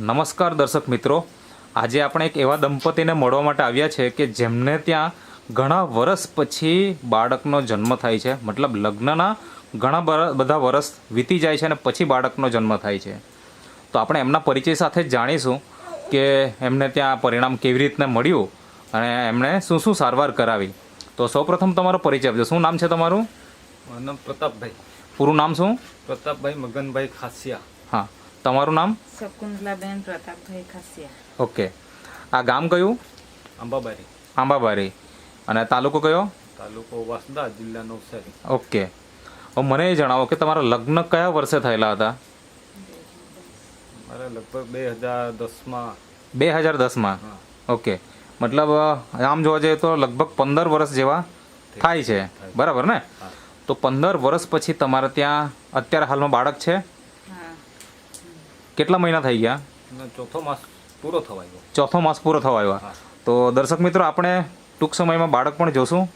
નમસ્કાર દર્શક મિત્રો. આજે આપણે એક એવા દંપતીને મળવા માટે આવ્યા છે કે જેમને ત્યાં ઘણા વર્ષ પછી બાળકનો જન્મ થાય છે. મતલબ લગ્નના ઘણા બધા વર્ષ વીતી જાય છે અને પછી બાળકનો જન્મ થાય છે. તો આપણે એમના પરિચય સાથે જ જાણીશું કે એમને ત્યાં પરિણામ કેવી રીતને મળ્યું અને એમણે શું શું સારવાર કરાવી. તો સૌપ્રથમ તમારો પરિચય આપજો. શું નામ છે તમારું? મારું નામ પ્રતાપભાઈ. પૂરું નામ શું? પ્રતાપભાઈ મગનભાઈ ખાસિયા. હા. તમારું નામ? શકુંતલાબેન પ્રતાપભાઈ ખાસિયા. ઓકે. આ ગામ કયું? આંબાબારી. આંબાબારી. અને તાલુકો કયો? તાલુકો વાસદા જિલ્લા નવસારી. ઓકે. મને એ જણાવો કે તમારા લગ્ન કયા વર્ષે થયેલા હતા? મારે લગભગ બે હજાર દસમાં. બે હજાર દસમાં? ઓકે. મતલબ આમ જોવા જઈએ તો લગભગ પંદર વર્ષ જેવા થાય છે. બરાબર ને? તો પંદર વર્ષ પછી તમારે ત્યાં અત્યારે હાલમાં બાળક છે? કેટલા મહિના થઈ ગયા? ચોથો માસ પૂરો થવા આવ્યો ચોથો માસ પૂરો થવા આવ્યો તો દર્શક મિત્રો આપણે ટૂંક સમયમાં બાળક પણ જોશું.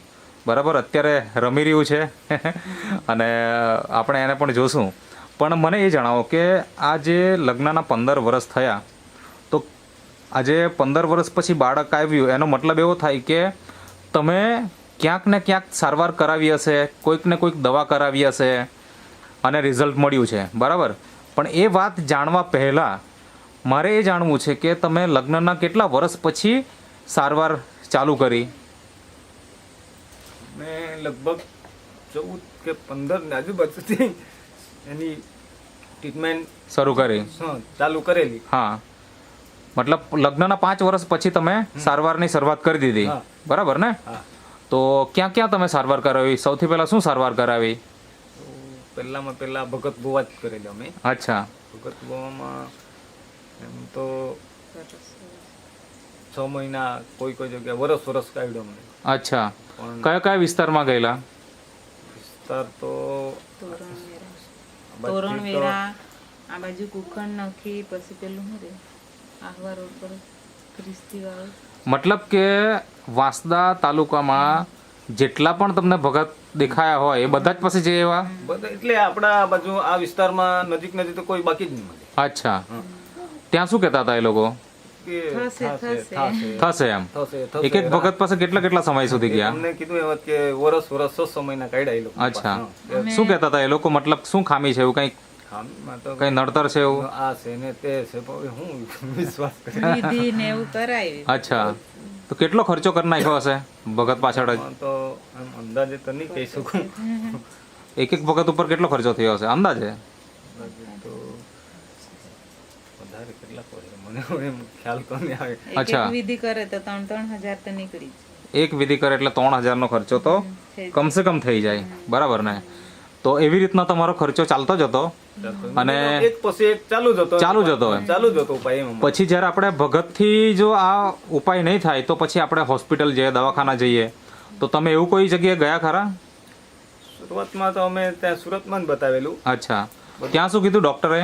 બરાબર અત્યારે રમી રહ્યું છે. અને આપણે એને પણ જોશું. પણ મને એ જણાવો કે આ જે લગ્નના પંદર વર્ષ થયા તો આજે પંદર વર્ષ પછી બાળક આવ્યું એનો મતલબ એવો થાય કે તમે ક્યાંક ને ક્યાંક સારવાર કરાવી હશે કોઈક ને કોઈક દવા કરાવી હશે અને રિઝલ્ટ મળ્યું છે. બરાબર? પણ એ વાત જાણવા પહેલાં મારે એ જાણવું છે કે તમે લગ્નના કેટલા વર્ષ પછી સારવાર ચાલુ કરી? મેં લગભગ ચૌદ કે પંદર આજુબાજુથી એની ટ્રીટમેન્ટ શરૂ કરી. ચાલુ કરેલી. હા. મતલબ લગ્નના પાંચ વર્ષ પછી તમે સારવારની શરૂઆત કરી દીધી. બરાબર ને? તો ક્યાં ક્યાં તમે સારવાર કરાવી? સૌથી પહેલાં શું સારવાર કરાવી? પહેલામાં પહેલા ભગત ગોવા જ કરેલી અમે. અચ્છા. ભગત ગોવામાં એમ તો છ મહિના કોઈ કોઈ જગ્યાએ વરસ વરસ કાઢ્યો અમને. અચ્છા. કયા કયા વિસ્તારમાં ગયેલા? વિસ્તાર તો તોરણવેરા. આ બાજુ કુકણ નખી પછી પેલું શું રે? આહવા રોડ પર ખ્રિસ્તી વાળું મતલબ કે વાંસદા તાલુકામાં જેટલા પણ તમને ભગત દેખાયા હોય એ બધા જ પાસે જે એવા? એટલે આપણા બાજુ આ વિસ્તારમાં નજીક નજીક તો કોઈ બાકી જ નહીં મળે. અચ્છા. ત્યાં શું કહેતા હતા એ લોકો? થશે, એમ. એક એક ભગત પાસે કેટલા કેટલા સમય સુધી ગયા? અમને કીધું એમ કે વરસ વરસ છ છ કાઢ્યા એ લોકો અચ્છા. શું કહેતા હતા એ લોકો? મતલબ શું ખામી છે એવું કઈ કઈ તો કંઈ નડતર છે એવું? આ છે ને તે છે હું વિશ્વાસ કરી ને એવું કરાય. અચ્છા. તો કેટલો ખર્ચો કરી નાખ્યો હશે? ભગત પાછળ જ. તો આમ અંદાજે તો નહીં કહી શકું. એક એક ભગત ઉપર કેટલો ખર્ચો થયો હશે? અંદાજે? તો વધારે કેટલા પડે મને હવે ખ્યાલ તો નહીં આવે. એક અચ્છા. વિધિ કરે તો ત્રણ ત્રણ હજાર તો નીકળી એક વિધિ કરે એટલે ત્રણ હજારનો ખર્ચો તો કમસે કમ થઈ જાય. બરાબર ને? તો એવી રીતના તમારો ખર્ચો ચાલતો જ હતો. અને એક પછી એક ચાલુ જ હતો. ચાલુ જ હતો ચાલુ જ હતો ઉપાય પછી જ્યારે આપણે ભગતથી જો આ ઉપાય નહીં થાય તો પછી આપણે હોસ્પિટલ જઈએ દવાખાના જઈએ. તો તમે એવું કોઈ જગ્યાએ ગયા ખરા? શરૂઆતમાં તો અમે ત્યાં સુરતમાં જ બતાવેલું. અચ્છા. ત્યાં શું કીધું ડૉક્ટરે?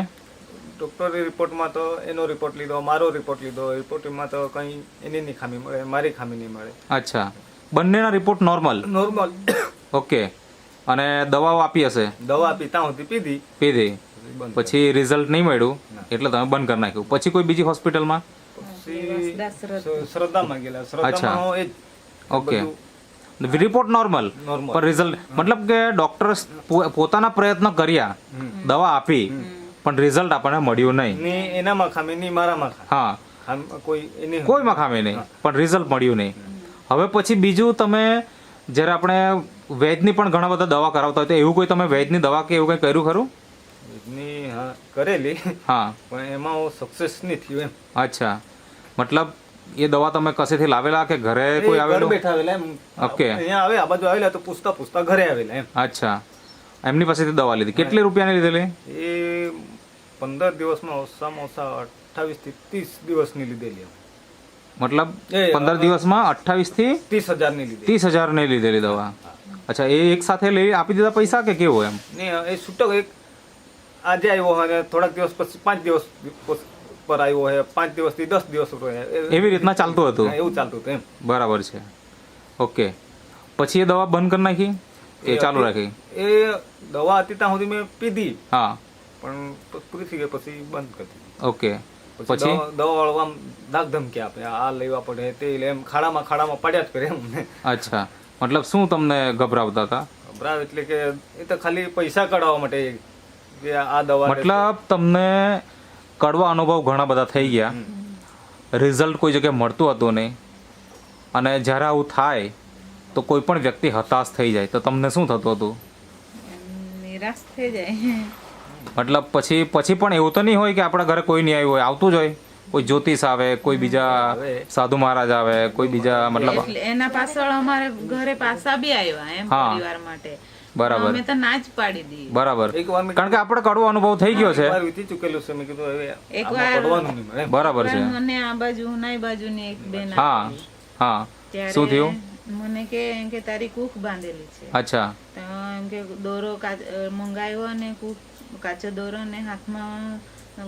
ડોક્ટરે રિપોર્ટમાં તો એનો રિપોર્ટ લીધો મારો રિપોર્ટ લીધો. રિપોર્ટમાં તો કંઈ એની નહીં ખામી મળે મારી ખામી નહીં મળે. અચ્છા. બંનેના રિપોર્ટ નોર્મલ? નોર્મલ. ઓકે. અને દવાઓ આપી હશે? દવા આપી ત્યાં સુધી પીધી. પીધી. પછી રિઝલ્ટ નહીં મળ્યું એટલે તમે બંધ કરી નાખ્યું. પછી કોઈ બીજી હોસ્પિટલમાં શ્રદ્ધામાં ગયેલા. શ્રદ્ધામાં એ ઓકે. રિપોર્ટ નોર્મલ પણ રિઝલ્ટ મતલબ કે ડોક્ટર પોતાના પ્રયત્ન કર્યા દવા આપી પણ રિઝલ્ટ આપણને મળ્યું નહીં. એનામાં ખામી નહીં મારામાં હા. કોઈ એની કોઈમાં ખામી નહીં પણ રિઝલ્ટ મળ્યું નહીં. હવે પછી બીજું તમે જ્યારે આપણે વેજની પણ ઘણા બધા દવા કરાવતા હોય એવું કોઈ તમે વેજની દવા કે એવું કંઈ કર્યું ખરું? વેજની હા કરેલી. હા. પણ એમાં હું સક્સેસ નહીં થયું એમ. અચ્છા. મતલબ એ દવા તમે કસેથી લાવેલા કે ઘરે કોઈ આવેલું? બેઠા આવેલા એમ. ઓકે. અહીંયા આવે આ બાજુ આવેલા તો પૂછતા પૂછતા ઘરે આવેલા એમ. અચ્છા. એમની પાસેથી દવા લીધી. કેટલી રૂપિયાની લીધેલી? એ પંદર દિવસમાં ઓછામાં ઓછા અઠ્ઠાવીસથી ત્રીસ દિવસની લીધેલી. મતલબ પંદર દિવસમાં અઠ્ઠાવીસથી ત્રીસ હજારની લીધી. ત્રીસ હજારની લીધેલી દવા. અચ્છા એ એક સાથે લઈ આપી દીધા પૈસા કે કેવું એમ? નહીં એ છૂટક એક આજે આવ્યો અને થોડાક દિવસ પછી પાંચ દિવસ પર આવ્યો હોય પાંચ દિવસથી દસ દિવસ એવી રીતના ચાલતું હતું? એવું ચાલતું હતું એમ. બરાબર છે. ઓકે. પછી એ દવા બંધ કરી નાખી? એ ચાલુ રાખી? એ દવા હતી ત્યાં સુધી મેં પીધી. હા. પણ પૂરી થઈ ગઈ પછી બંધ કરી ઓકે. પછી? દવા વાળો આમ દાગ ધમકી આપે. આ લેવા પડે તે એમ ખાડામાં ખાડામાં પડ્યા જ કરે એમ. અચ્છા. મતલબ શું તમને ગભરાવતા હતા? ગભરાવ એટલે કે એ તો ખાલી પૈસા કઢાવવા માટે કે આ દવા મતલબ તમને કડવા અનુભવ ઘણા બધા થઈ ગયા. રિઝલ્ટ કોઈ જગ્યાએ મળતું હતું નહીં. અને જ્યારે આવું થાય તો કોઈ પણ વ્યક્તિ હતાશ થઈ જાય. તો તમને શું થતું હતું? નિરાશ થઈ જાય. મતલબ પછી પછી પણ એવું તો નહીં હોય કે આપણા ઘરે કોઈ નહીં આવ્યું હોય. આવતું જ હોય. કોઈ જ્યોતિષ આવે કોઈ બીજા સાધુ મહારાજ આવે કોઈ બીજા મતલબ એટલે એના પાછળ અમારે ઘરે પાસા બી આવ્યા એમ પરિવાર માટે. બરાબર. અમે તો ના જ પાડી દીધી. બરાબર. કારણ કે આપણે કડવો અનુભવ થઈ ગયો છે. વીતી ચૂકેલું મેં કીધું હવે. બરાબર છે. મને આ બાજુ ઉનાઈ બાજુ ને એક બેન હા હા. શું થયું? મને કે એમ કે તારી કૂખ બાંધેલી છે. અચ્છા. એમ કે દોરો મંગાવ્યો અને કૂખ કાચો દોરો ને હાથમાં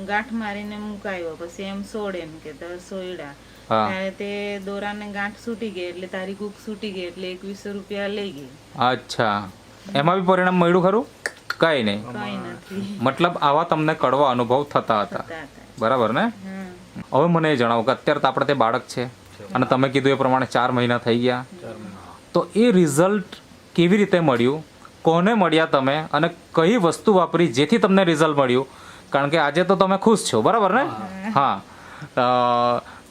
ગાંઠ મારીને મુકાયો પછી એમ સોડ એમ કે સોયડા. હા. ત્યારે તે દોરાને ગાંઠ છૂટી ગઈ એટલે તારી કુક છૂટી ગઈ એટલે એકવીસો રૂપિયા લઈ ગઈ. અચ્છા. એમાં બી પરિણામ મળ્યું ખરું? કઈ નહીં. મતલબ આવા તમને કડવા અનુભવ થતા હતા. બરાબર ને? હવે મને એ જણાવો કે અત્યારે તો આપણે તે બાળક છે. અને તમે કીધું એ પ્રમાણે ચાર મહિના થઈ ગયા. તો એ રિઝલ્ટ કેવી રીતે મળ્યું? કોને મળ્યા તમે અને કઈ વસ્તુ વાપરી જેથી તમને રિઝલ્ટ મળ્યું? કારણ કે આજે તો તમે ખુશ છો બરાબર ને? હા.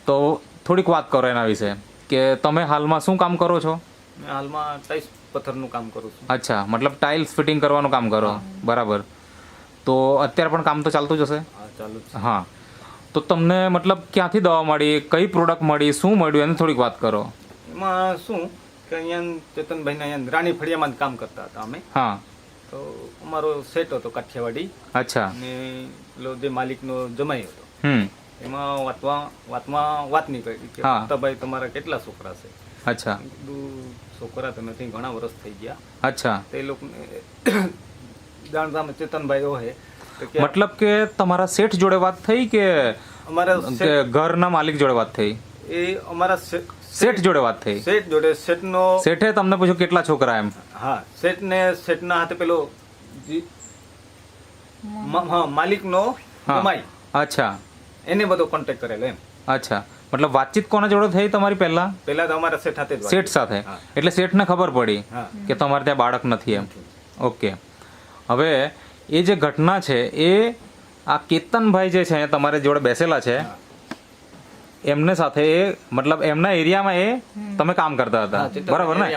તો થોડીક વાત કરો એના વિશે કે તમે હાલમાં શું કામ કરો છો? મેં હાલમાં ટાઇલ્સ પથ્થરનું કામ કરું છું. અચ્છા મતલબ ટાઇલ્સ ફિટિંગ કરવાનું કામ કરો બરાબર. તો અત્યારે પણ કામ તો ચાલતું જ હશે? હા ચાલુ હા. તો તમને મતલબ ક્યાંથી દવા મળી કઈ પ્રોડક્ટ મળી શું મળ્યું એની થોડીક વાત કરો. એમાં શું કે અહીંયા ચેતનભાઈના અહીંયા રાણી ફળિયામાં જ કામ કરતા હતા અમે. હા. તો અમારો સેટ હતો કાઠિયાવાડી. અચ્છા. અને પેલો જે માલિકનો જમાઈ હતો. હમ. એમાં વાતમાં વાતમાં વાત નીકળી કે હા. ભાઈ તમારા કેટલા છોકરા છે? અચ્છા. મેં કીધું છોકરા તમે નથી ઘણા વર્ષ થઈ ગયા. અચ્છા. તે લોકોને જાણતા ચેતનભાઈ હોય તો કે મતલબ કે તમારા શેઠ જોડે વાત થઈ કે અમારા કે ઘરના માલિક જોડે વાત થઈ? એ અમારા શેઠ જોડે વાત થઈ. શેઠ જોડે શેઠનો શેઠે તમને પૂછ્યું કેટલા છોકરા એમ? હા શેઠને શેઠના હાથે પેલો જી- મ- હા માલિકનો હા. જમાઈ અચ્છા. એને બધો કોન્ટેક્ટ કરેલો એમ. અચ્છા. મતલબ વાતચીત કોના જોડે થઈ તમારી પહેલા? પહેલા તો અમારા શેઠ સાથે જ શેઠ સાથે. એટલે શેઠને ખબર પડી કે તમારે ત્યાં બાળક નથી એમ. ઓકે. હવે એ જે ઘટના છે એ આ કેતનભાઈ જે છે તમારે જોડે બેસેલા છે. એમને સાથે એ મતલબ એમના એરિયામાં એ તમે કામ કરતા હતા. બરાબર ને.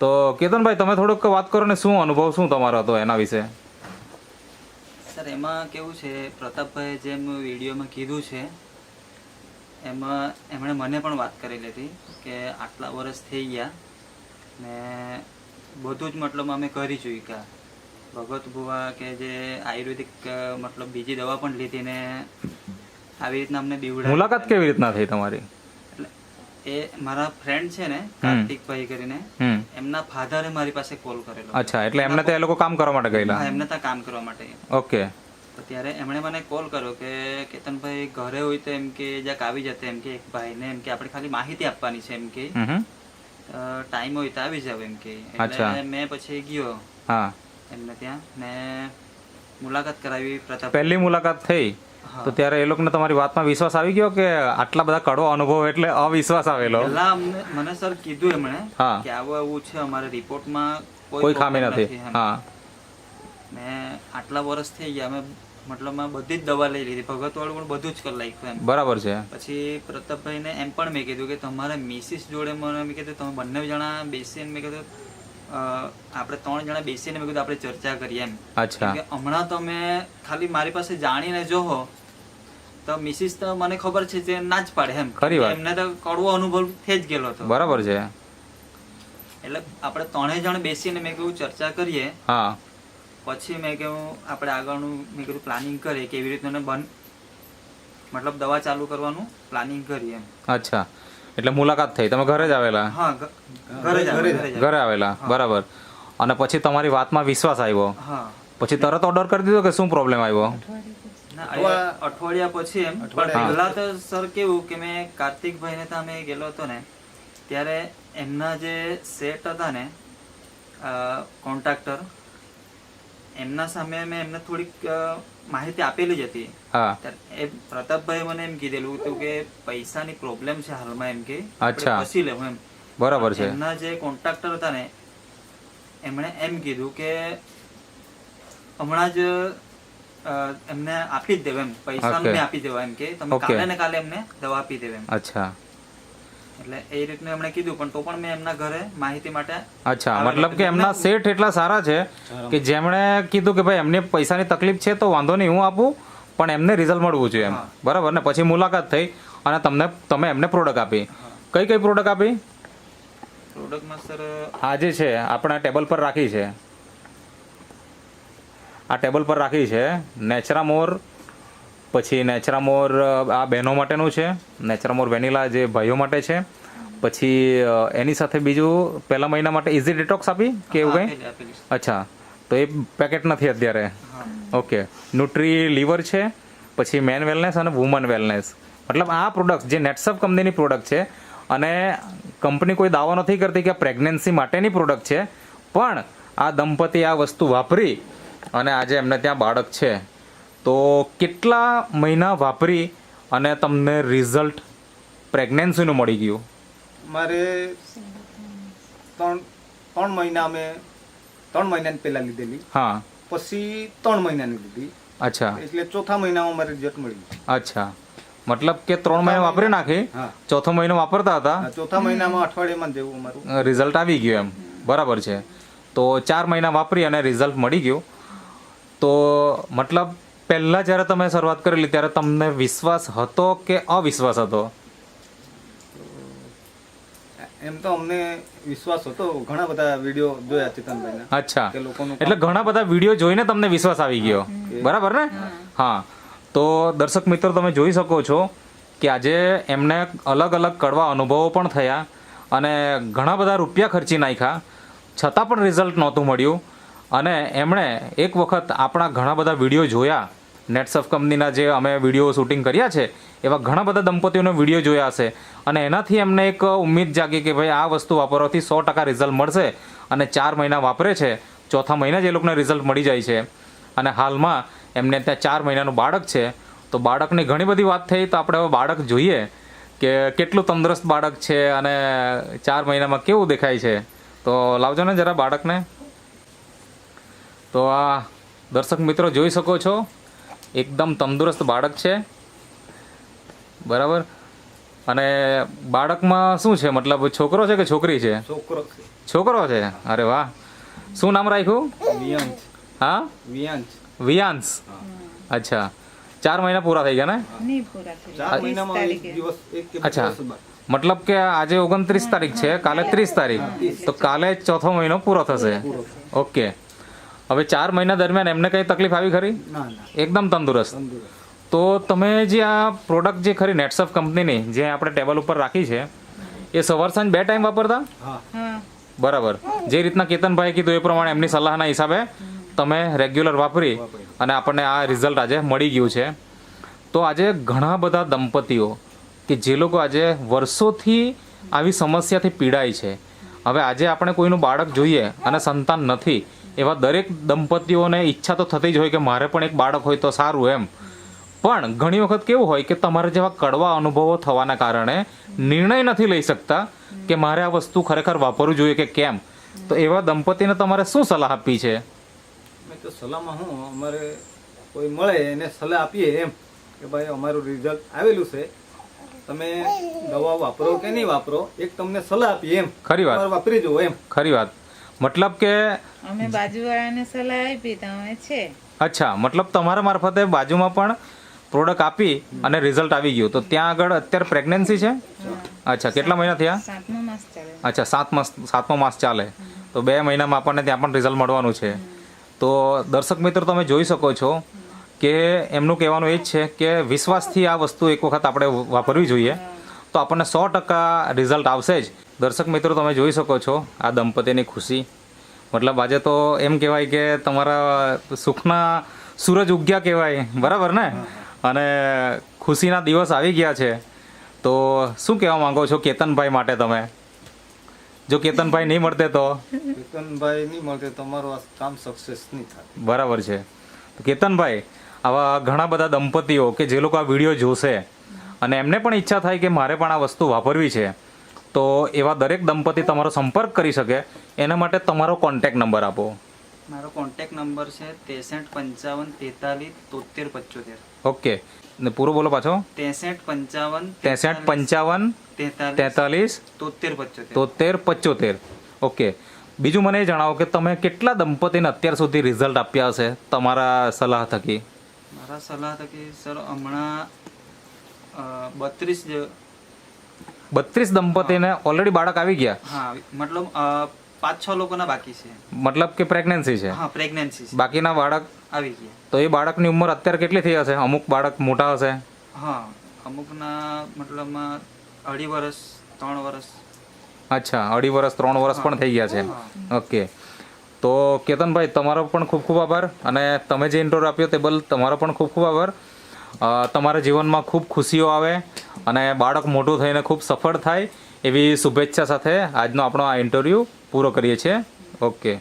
તો કેતનભાઈ તમે થોડુંક વાત કરો ને શું અનુભવ શું તમારો હતો એના વિશે? સર એમાં કેવું છે પ્રતાપભાઈ જેમ વિડીયોમાં કીધું છે એમાં એમણે મને પણ વાત કરેલી હતી કે આટલા વર્ષ થઈ ગયા ને બધું જ મતલબ અમે કરી ચૂક્યા. ભગત ભુવા કે જે આયુર્વેદિક મતલબ બીજી દવા પણ લીધી ને આવી રીતના અમને બીવડા મુલાકાત કેવી રીતના થઈ તમારી? એ મારા ફ્રેન્ડ છે ને કાર્તિકભાઈ કરીને એમના ફાધરે મારી પાસે કોલ કરેલો. અચ્છા એટલે એમને ત્યાં એ લોકો કામ કરવા માટે ગયેલા? એમને ત્યાં કામ કરવા માટે. ઓકે. તો ત્યારે એમણે મને કોલ કર્યો કે કેતનભાઈ ઘરે હોય તો એમ કે જ્યાંક આવી જતે એમ કે એક ભાઈને એમ કે આપણે ખાલી માહિતી આપવાની છે એમ કે. ટાઈમ હોય તો આવી જાવ એમ કે. એટલે મેં પછી ગયો. હા. એમને ત્યાં મેં મુલાકાત કરાવી પ્રતાપ પહેલી મુલાકાત થઈ. તો ત્યારે એ લોકોને તમારી વાતમાં વિશ્વાસ આવી ગયો કે આટલા બધા કડવો અનુભવ એટલે અવિશ્વાસ આવેલો? મને સર કીધું એમણે. કે આવું એવું છે અમારે રિપોર્ટમાં કોઈ ખામી નથી. હા. ને આટલા વર્ષ થઈ ગયા અમે મતલબમાં બધી જ દવા લઈ લીધી ભગત વાળું પણ બધું જ કરી નાખ્યું એમ. બરાબર છે. પછી પ્રતાપભાઈને એમ પણ મેં કીધું કે તમારા મિસિસ જોડે મને મેં કીધું તમે બંને જણા બેસીને મેં કીધું આપણે ત્રણ જણા બેસીને મેં કીધું આપણે ચર્ચા કરીએ એમ. અચ્છા. હમણાં તમે ખાલી મારી પાસે જાણીને જોહો તો મિસિસ તો મને ખબર છે જે ના જ પાડે એમ. ખરી વાત. એમને તો કડવો અનુભવ થઈ જ ગયેલો હતો. બરાબર છે. એટલે આપણે ત્રણેય જણ બેસીને મેં કહ્યું ચર્ચા કરીએ. હા. પછી મેં કહ્યું આપણે આગળનું મેં કીધું પ્લાનિંગ કરીએ કેવી રીતનું બંધ મતલબ દવા ચાલુ કરવાનું પ્લાનિંગ કરીએ એમ. અચ્છા. એટલે મુલાકાત થઈ. તમે ઘરે જ આવેલા? હા ઘરે જ આવે, ઘરે જ આવે. ઘરે આવેલા. બરાબર. અને પછી તમારી વાતમાં વિશ્વાસ આવ્યો? હા. પછી તરત ઓર્ડર કરી દીધો કે શું પ્રોબ્લેમ આવ્યો? ના, અઠવાડિયા પછી એમ. પણ પહેલા તો સર કેવું કે મેં કાર્તિકભાઈ ને ત્યાં મેં ગયેલો હતો ને ત્યારે એમના જે સેટ હતા ને કોન્ટ્રાક્ટર એમના સામે મેં એમને થોડીક માહિતી આપેલી જ હતી. એ પ્રતાપભાઈ મને એમ કીધેલું હતું કે પૈસાની પ્રોબ્લેમ છે હાલમાં એમ કે. પછી લેવું એમ. બરાબર છે. એમના જે કોન્ટ્રાક્ટર હતા ને એમણે એમ કીધું કે હમણાં જ એમને આપી જ દેવા એમ. પૈસા આપી દેવા એમ કે તમે કાલે ને કાલે એમને દવા આપી દેવા એમ. અચ્છા. એટલે એ રીતનું એમણે કીધું પણ તો પણ મેં એમના ઘરે માહિતી માટે અચ્છા મતલબ કે એમના શેઠ એટલા સારા છે કે જેમણે કીધું કે ભાઈ એમને પૈસાની તકલીફ છે તો વાંધો નહીં હું આપું પણ એમને રિઝલ્ટ મળવું જોઈએ એમ. બરાબર ને? પછી મુલાકાત થઈ અને તમને તમે એમને પ્રોડક્ટ આપી. કઈ કઈ પ્રોડક્ટ આપી? પ્રોડક્ટમાં સર આ જે છે આપણે ટેબલ પર રાખી છે. આ ટેબલ પર રાખી છે નેચરામોર પછી નેચરામોર આ બહેનો માટેનું છે. નેચરામોર વેનીલા જે ભાઈઓ માટે છે. પછી એની સાથે બીજું પહેલા મહિના માટે ઇઝી ડિટોક્સ આપી કે એવું કંઈ. અચ્છા. તો એ પેકેટ નથી અત્યારે. ઓકે. ન્યુટ્રી લીવર છે પછી મેન વેલનેસ અને વુમન વેલનેસ મતલબ આ પ્રોડક્ટ જે નેટસપ કંપનીની પ્રોડક્ટ છે અને કંપની કોઈ દાવો નથી કરતી કે પ્રેગ્નન્સી માટેની પ્રોડક્ટ છે પણ આ દંપતી આ વસ્તુ વાપરી અને આજે એમને ત્યાં બાળક છે. તો કેટલા મહિના વાપરી અને તમને રિઝલ્ટ પ્રેગ્નન્સીનું મળી ગયું? મારે ત્રણ ત્રણ મહિના અમે ત્રણ મહિનાની પહેલા લીધેલી. હા. પછી ત્રણ મહિનાની લીધી. અચ્છા. એટલે ચોથા મહિનામાં મારે રિઝલ્ટ મળી અચ્છા. મતલબ કે ત્રણ મહિના વાપરી નાખી? ચોથો મહિનો વાપરતા હતા? ચોથા મહિનામાં અઠવાડિયામાં જેવું અમારું. રિઝલ્ટ આવી ગયું એમ. બરાબર છે. તો ચાર મહિના વાપરી અને રિઝલ્ટ મળી ગયું. તો મતલબ પહેલાં જ્યારે તમે શરૂઆત કરેલી ત્યારે તમને વિશ્વાસ હતો કે અવિશ્વાસ હતો? એમ તો અમને વિશ્વાસ હતો. ઘણા બધા વીડિયો જોયા ચેતનભાઈના અચ્છા. એટલે ઘણા બધા વીડિયો જોઈને તમને વિશ્વાસ આવી ગયો. બરાબર ને? હા. તો દર્શક મિત્રો તમે જોઈ શકો છો કે આજે એમને અલગ અલગ કડવા અનુભવો પણ થયા અને ઘણા બધા રૂપિયા ખર્ચી નાખ્યા. છતાં પણ રિઝલ્ટ નહોતું મળ્યું. અને એમણે એક વખત આપણા ઘણા બધા વીડિયો જોયા. નેટસફ કંપનીના જે અમે વીડિયો શૂટિંગ કર્યા છે, એવા ઘણા બધા દંપતીઓનો વીડિયો જોયા હશે. અને એનાથી એમને એક ઉમ્મીદ જાગી કે ભાઈ આ વસ્તુ વાપરવાથી સો ટકા રિઝલ્ટ મળશે અને ચાર મહિના વાપરે છે. ચોથા મહિના જ એ લોકોને રિઝલ્ટ મળી જાય છે. અને હાલમાં એમને ત્યાં ચાર મહિનાનું બાળક છે. તો બાળકની ઘણી બધી વાત થઈ તો આપણે હવે બાળક જોઈએ કે કેટલું તંદુરસ્ત બાળક છે અને ચાર મહિનામાં કેવું દેખાય છે. તો લાવજો ને જરા બાળકને. તો આ દર્શક મિત્રો જોઈ શકો છો એકદમ તંદુરસ્ત બાળક છે. બરાબર? અને બાળકમાં શું છે? મતલબ છોકરો છે કે છોકરી છે? છોકરો છે. છોકરો છે? અરે વાહ. શું નામ રાખ્યું? હા? વિયાંશ. અચ્છા. ચાર મહિના પૂરા થઈ ગયા ને? નહીં પૂરા થઈ ચાર મહિનામાં એક દિવસ એક કે બે અચ્છા. મતલબ કે આજે ઓગણત્રીસ તારીખ છે કાલે ત્રીસ તારીખ. તો કાલે ચોથો મહિનો પૂરો થશે. ઓકે. હવે ચાર મહિના દરમિયાન એમને કઈ તકલીફ આવી ખરી? એકદમ તંદુરસ્ત. તો તમે જે આ પ્રોડક્ટ જે ખરી નેટસફ કંપનીની જે આપણે ટેબલ ઉપર રાખી છે એ સવાર સાંજ બે ટાઈમ વાપરતા? હા. હા બરાબર. જે રીતના કેતનભાઈ કીધું એ પ્રમાણે એમની સલાહના હિસાબે તમે રેગ્યુલર વાપરી અને આપણને આ રિઝલ્ટ આજે મળી ગયું છે. તો આજે ઘણા બધા દંપતીઓ કે જે લોકો આજે વર્ષોથી આવી સમસ્યાથી પીડાય છે હવે આજે આપણે કોઈનું બાળક જોઈએ અને સંતાન નથી, એવા દરેક દંપતીઓને ઈચ્છા તો થતી જ હોય કે મારે પણ એક બાળક હોય તો સારું એમ. પણ ઘણી વખત કેવું હોય કે તમારે જેવા કડવા અનુભવો થવાના કારણે નિર્ણય નથી લઈ શકતા કે મારે આ વસ્તુ ખરેખર વાપરવું જોઈએ કે કેમ. તો એવા દંપતીને તમારે શું સલાહ આપી છે? તો સલાહમાં હું, અમારે કોઈ મળે એને સલાહ આપીએ એમ કે ભાઈ અમારું રિઝલ્ટ આવેલું છે. તમે દવા વાપરો કે નહીં વાપરો એક તમને સલાહ આપીએ એમ. ખરી વાત. વાપરી જુઓ એમ. ખરી વાત. મતલબ કે અમે બાજુવાળાને સલાહ આપી તમે છે. અચ્છા મતલબ તમારા મારફતે બાજુમાં પણ પ્રોડક્ટ આપી અને રિઝલ્ટ આવી ગયું. તો ત્યાં આગળ અત્યારે પ્રેગ્નન્સી છે? અચ્છા કેટલા મહિના થયા? અચ્છા સાત માસ સાતમો માસ ચાલે. તો બે મહિનામાં આપણને ત્યાં પણ રિઝલ્ટ મળવાનું છે. તો દર્શક મિત્રો તમે જોઈ શકો છો કે એમનું કહેવાનું એ જ છે કે વિશ્વાસથી આ વસ્તુ એક વખત આપણે વાપરવી જોઈએ. તો આપણને સો ટકા રિઝલ્ટ આવશે જ. દર્શક મિત્રો તમે જોઈ શકો છો આ દંપતીની ખુશી. મતલબ આજે તો એમ કહેવાય કે તમારા સુખના સૂરજ ઉગ્યા કહેવાય. બરાબર ને? અને ખુશીના દિવસ આવી ગયા છે. તો શું કહેવા માંગો છો કેતનભાઈ માટે તમે? જો કેતનભાઈ નહીં મળતે તો? કેતનભાઈ નહીં મળતે તમારું આ કામ સક્સેસ નહીં થાય. બરાબર છે. કેતનભાઈ આવા ઘણા બધા દંપતીઓ કે જે લોકો આ વીડિયો જોશે અને એમને પણ ઈચ્છા થાય કે મારે પણ આ વસ્તુ વાપરવી છે તો એવા દરેક દંપતી તમારો સંપર્ક કરી શકે. એના માટે તમારો કોન્ટેક્ટ નંબર આપો. મારો કોન્ટેક્ટ નંબર છે ત્રેસઠ પંચાવન તેતાલીસ તોતેર પચોતેર. ઓકે. ને પૂરો બોલો પાછો. ત્રેસઠ પંચાવન ત્રેસઠ પંચાવન તેતાલીસ તેતાલીસ તોતેર પચોતેર. તોતેર પચોતેર. ઓકે. બીજું મને એ જણાવો કે તમે કેટલા દંપતીને અત્યાર સુધી રિઝલ્ટ આપ્યા હશે? તમારા સલાહ થકી. મારા સલાહ થકી સર હમણાં બત્રીસ બત્રીસ દંપતીને ઓલરેડી બાળક આવી ગયા? હા મતલબ પાંચ છ લોકોના બાકી છે. મતલબ કે પ્રેગ્નન્સી છે? હા પ્રેગ્નન્સી છે. બાકીના બાળક આવી ગયા. તો એ બાળકની ઉંમર અત્યારે કેટલી થઈ હશે? અમુક બાળક મોટા હશે? હા અમુકના મતલબમાં અઢી વર્ષ ત્રણ વર્ષ અચ્છા અઢી વર્ષ ત્રણ વર્ષ પણ થઈ ગયા છે. ઓકે તો કેતનભાઈ, તમારો પણ ખૂબ ખૂબ આભાર અને તમે જે ઇન્ટરવ્યુ આપ્યો તે બદલ તમારો પણ ખૂબ ખૂબ આભાર. તમારા જીવનમાં ખૂબ ખુશીઓ આવે અને બાળક મોટું થઈને ખૂબ સફળ થાય એવી શુભેચ્છા સાથે આજનો આપણો આ ઇન્ટરવ્યૂ પૂરો કરીએ છીએ. ઓકે